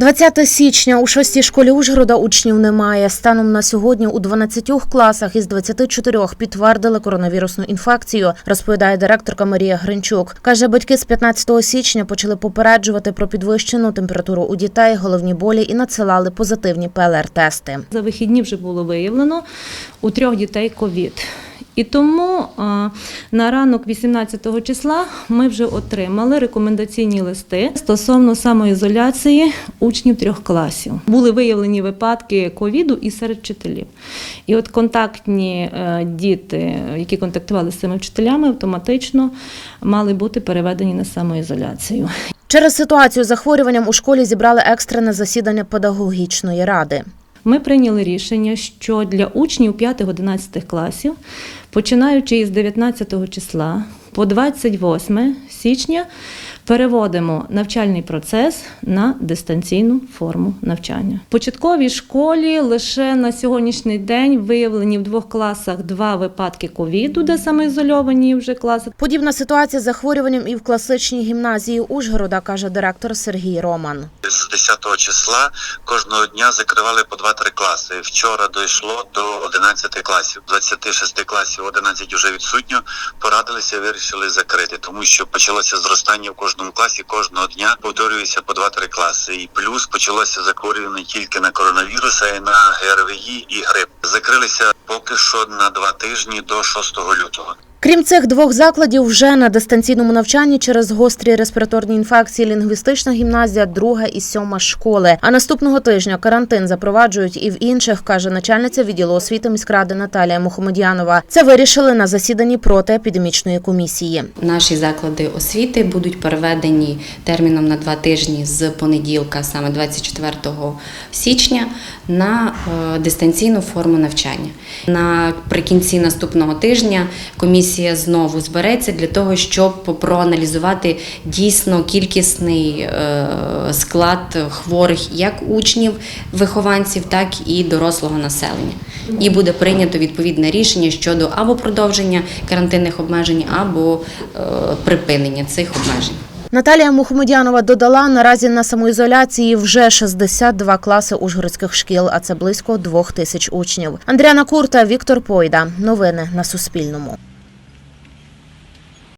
20 січня у шостій школі Ужгорода учнів немає. Станом на сьогодні у 12 класах із 24 підтвердили коронавірусну інфекцію, розповідає директорка Марія Гринчук. Каже, батьки з 15 січня почали попереджувати про підвищену температуру у дітей, головні болі і надсилали позитивні ПЛР-тести. За вихідні вже було виявлено у трьох дітей ковід. І тому на ранок 18 числа ми вже отримали рекомендаційні листи стосовно самоізоляції учнів трьох класів. Були виявлені випадки ковіду і серед вчителів. І от контактні е, діти, які контактували з цими вчителями, автоматично мали бути переведені на самоізоляцію. Через ситуацію з захворюванням у школі зібрали екстрене засідання педагогічної ради. Ми прийняли рішення, що для учнів 5-11 класів, починаючи із 19 числа по 28 січня, переводимо навчальний процес на дистанційну форму навчання. В початковій школі лише на сьогоднішній день виявлені в двох класах два випадки ковіду, де самоізольовані вже класи. Подібна ситуація з захворюванням і в класичній гімназії Ужгорода, каже директор Сергій Роман. З 10 числа кожного дня закривали по 2-3 класи. Вчора дійшло до 11 класів. 26 класів 11 вже відсутньо. Порадилися, вирішили закрити, тому що почалося зростання в кожному класі. Кожного дня повторюється по 2-3 класи. І плюс почалося захворювання не тільки на коронавірус, а й на ГРВІ і грип. Закрилися поки що на два тижні до 6 лютого. Крім цих двох закладів, вже на дистанційному навчанні через гострі респіраторні інфекції лінгвістична гімназія, друга і сьома школи. А наступного тижня карантин запроваджують і в інших, каже начальниця відділу освіти міськради Наталія Мухомедянова. Це вирішили на засіданні протиепідемічної комісії. Наші заклади освіти будуть переведені терміном на два тижні з понеділка, саме 24 січня, на е, дистанційну форму навчання. Наприкінці наступного тижня комісія знову збереться для того, щоб проаналізувати дійсно кількісний е, склад хворих як учнів, вихованців, так і дорослого населення. І буде прийнято відповідне рішення щодо або продовження карантинних обмежень, або е, припинення цих обмежень. Наталія Мухомедянова додала, наразі на самоізоляції вже 62 класи ужгородських шкіл, а це близько двох тисяч учнів. Андріана Курта, Віктор Пойда. Новини на Суспільному.